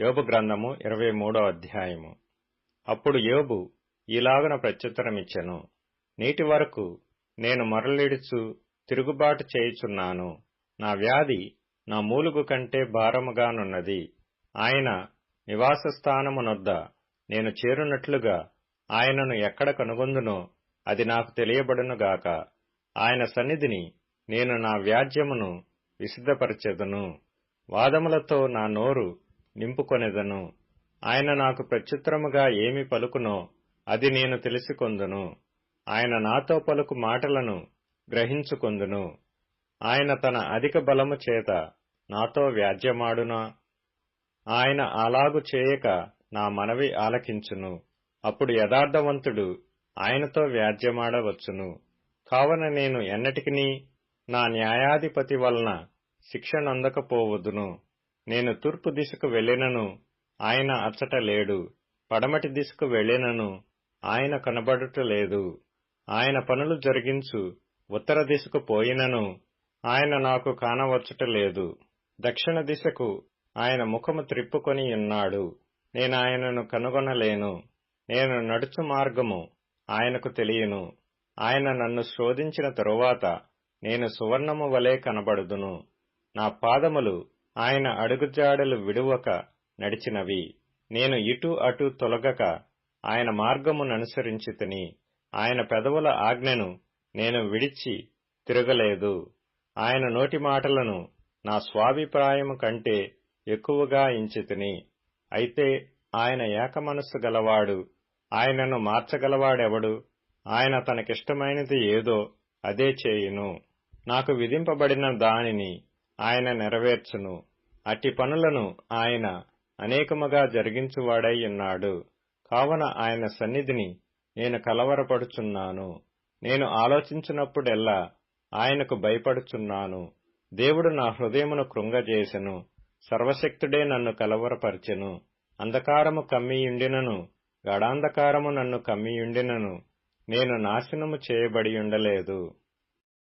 యోబు గ్రంథము ఇరవై మూడో అధ్యాయము. అప్పుడు యోబు ఈలాగున ప్రత్యుత్తరమిచ్చెను. నేటి వరకు నేను మరలిడుచు తిరుగుబాటు చేయుచున్నాను. నా వ్యాధి నా మూలుగు కంటే భారముగానున్నది. ఆయన నివాస స్థానమునొద్ద నేను చేరునట్లుగా ఆయనను ఎక్కడ కనుగొందునో అది నాకు తెలియబడునుగాక ఆయన సన్నిధిని నేను నా వ్యాజ్యమును విసిద్ధపరచెదను. వాదములతో నా నోరు నింపుకొనెదను. ఆయన నాకు ప్రత్యుత్తరముగా ఏమి పలుకునో అది నేను తెలుసుకొందును. ఆయన నాతో పలుకు మాటలను గ్రహించుకొందును. ఆయన తన అధిక బలము చేత నాతో వ్యాజ్యమాడునా? ఆయన అలాగు చేయక నా మనవి ఆలకించును. అప్పుడు యథార్థవంతుడు ఆయనతో వ్యాజ్యమాడవచ్చును. కావన నేను ఎన్నటికినీ నా న్యాయాధిపతి వలన శిక్షనందకపోవదును నేను తూర్పు దిశకు వెళ్ళినను ఆయన అచ్చట లేడు. పడమటి దిశకు వెళ్ళినను ఆయన కనబడుటలేదు ఆయన పనులు జరిగించు ఉత్తర దిశకు పోయినను ఆయన నాకు కానవచ్చుటలేదు దక్షిణ దిశకు ఆయన ముఖము త్రిప్పుకొని ఉన్నాడు. నేను ఆయనను కనుగొనలేను. నేను నడుచు మార్గము ఆయనకు తెలియను. ఆయన నన్ను శోధించిన తరువాత నేను సువర్ణము వలె కనబడుదును. నా పాదములు ఆయన అడుగుజాడలు విడువక నడిచినవి. నేను ఇటు అటు తొలగక ఆయన మార్గముననుసరించి తిని ఆయన పెదవుల ఆజ్ఞను నేను విడిచి తిరగలేదు. ఆయన నోటి మాటలను నా స్వాభిప్రాయము కంటే ఎక్కువగా ఇంచితిని అయితే ఆయన ఏకమనస్సు గలవాడు ఆయనను మార్చగలవాడెవడు? ఆయన తనకిష్టమైనది ఏదో అదే చేయును. నాకు విధింపబడిన దానిని ఆయన నెరవేర్చును. అట్టి పనులను ఆయన అనేకముగా జరిగించువాడై ఉన్నాడు. కావున ఆయన సన్నిధిని నేను కలవరపడుచున్నాను. నేను ఆలోచించినప్పుడెల్లా ఆయనకు భయపడుచున్నాను. దేవుడు నా హృదయమును కృంగజేసెను. సర్వశక్తుడే నన్ను కలవరపరిచెను. అంధకారము కమ్మియుండినను. గడాంధకారము నన్ను కమ్మియుండినను. నేను నాశనము చేయబడి ఉండలేదు